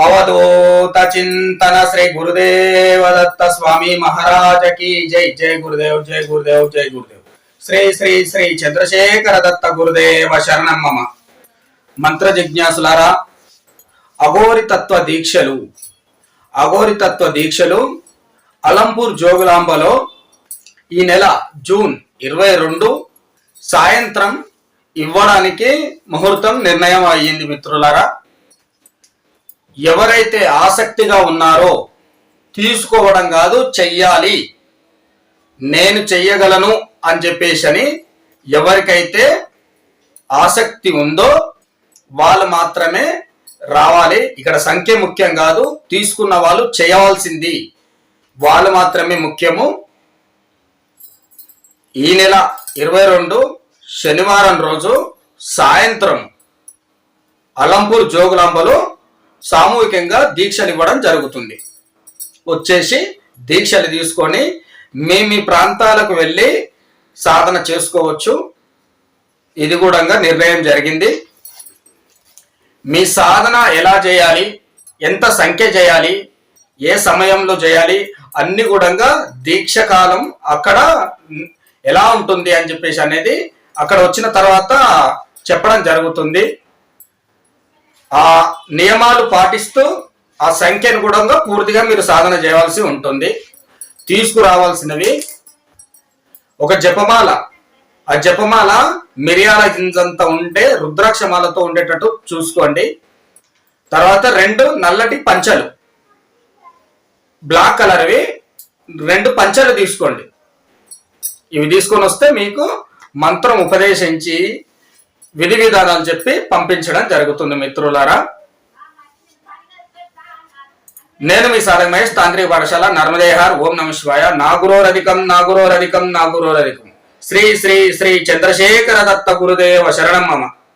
అవధూత చింతన శ్రీ గురుదేవ దత్త స్వామి మహారాజ की జై జై గురుదేవ్ జై గురుదేవ్ జై గురుదేవ్ శ్రీ శ్రీ శ్రీ చంద్రశేఖర దత్త గురుదేవ శరణం మమ మంత్ర జిజ్ఞాసులారా అఘోరితత్వ దీక్షలు అఘోరితత్వ దీక్షలు అలంపూర్ జోగులాంబలో ఈ నెల జూన్ ఇరవై రెండు సాయంత్రం ఇవ్వడానికి ముహూర్తం నిర్ణయం అయ్యింది మిత్రులారా. ఎవరైతే ఆసక్తిగా ఉన్నారో తీసుకోవడం కాదు చెయ్యాలి. నేను చెయ్యగలను అని చెప్పేసి అని ఎవరికైతే ఆసక్తి ఉందో వాళ్ళు మాత్రమే రావాలి. ఇక్కడ సంఖ్య ముఖ్యం కాదు తీసుకున్న వాళ్ళు చేయవలసింది వాళ్ళు మాత్రమే ముఖ్యము. ఈ నెల ఇరవై రెండు శనివారం రోజు సాయంత్రం అలంపూర్ జోగులాంబలో సామూహికంగా దీక్షలు ఇవ్వడం జరుగుతుంది. వచ్చేసి దీక్షలు తీసుకొని మీ మీ ప్రాంతాలకు వెళ్ళి సాధన చేసుకోవచ్చు. ఇది కూడా నిర్ణయం జరిగింది. మీ సాధన ఎలా చేయాలి? ఎంత సంఖ్య చేయాలి? ఏ సమయంలో చేయాలి? అన్ని కూడా దీక్ష కాలం అక్కడ ఎలా ఉంటుంది అని చెప్పేసి అనేది అక్కడ వచ్చిన తర్వాత చెప్పడం జరుగుతుంది. ఆ నియమాలు పాటిస్తూ ఆ సంఖ్యను కూడా పూర్తిగా మీరు సాధన చేయవలసి ఉంటుంది. తీసుకురావాల్సినవి ఒక జపమాల. ఆ జపమాల మిరియాల గింజంత ఉంటే రుద్రాక్షమాలతో ఉండేటట్టు చూసుకోండి. తర్వాత రెండు నల్లటి పంచలు. బ్లాక్ కలర్వి రెండు పంచలు తీసుకోండి. ఇవి తీసుకొని వస్తే మీకు మంత్రం ఉపదేశించి విధి విధానాలు చెప్పి పంపించడం జరుగుతుంది మిత్రులారా. నేను మీ సారంగ్ మహేష్ తాంత్రిక పాఠశాల నర్మదేహార్. ఓం నమ శివాయ. నాగురోరధికం నాగురోరధికం నాగురోరధికం శ్రీ శ్రీ శ్రీ చంద్రశేఖర దత్త గురుదేవ శరణం మమ.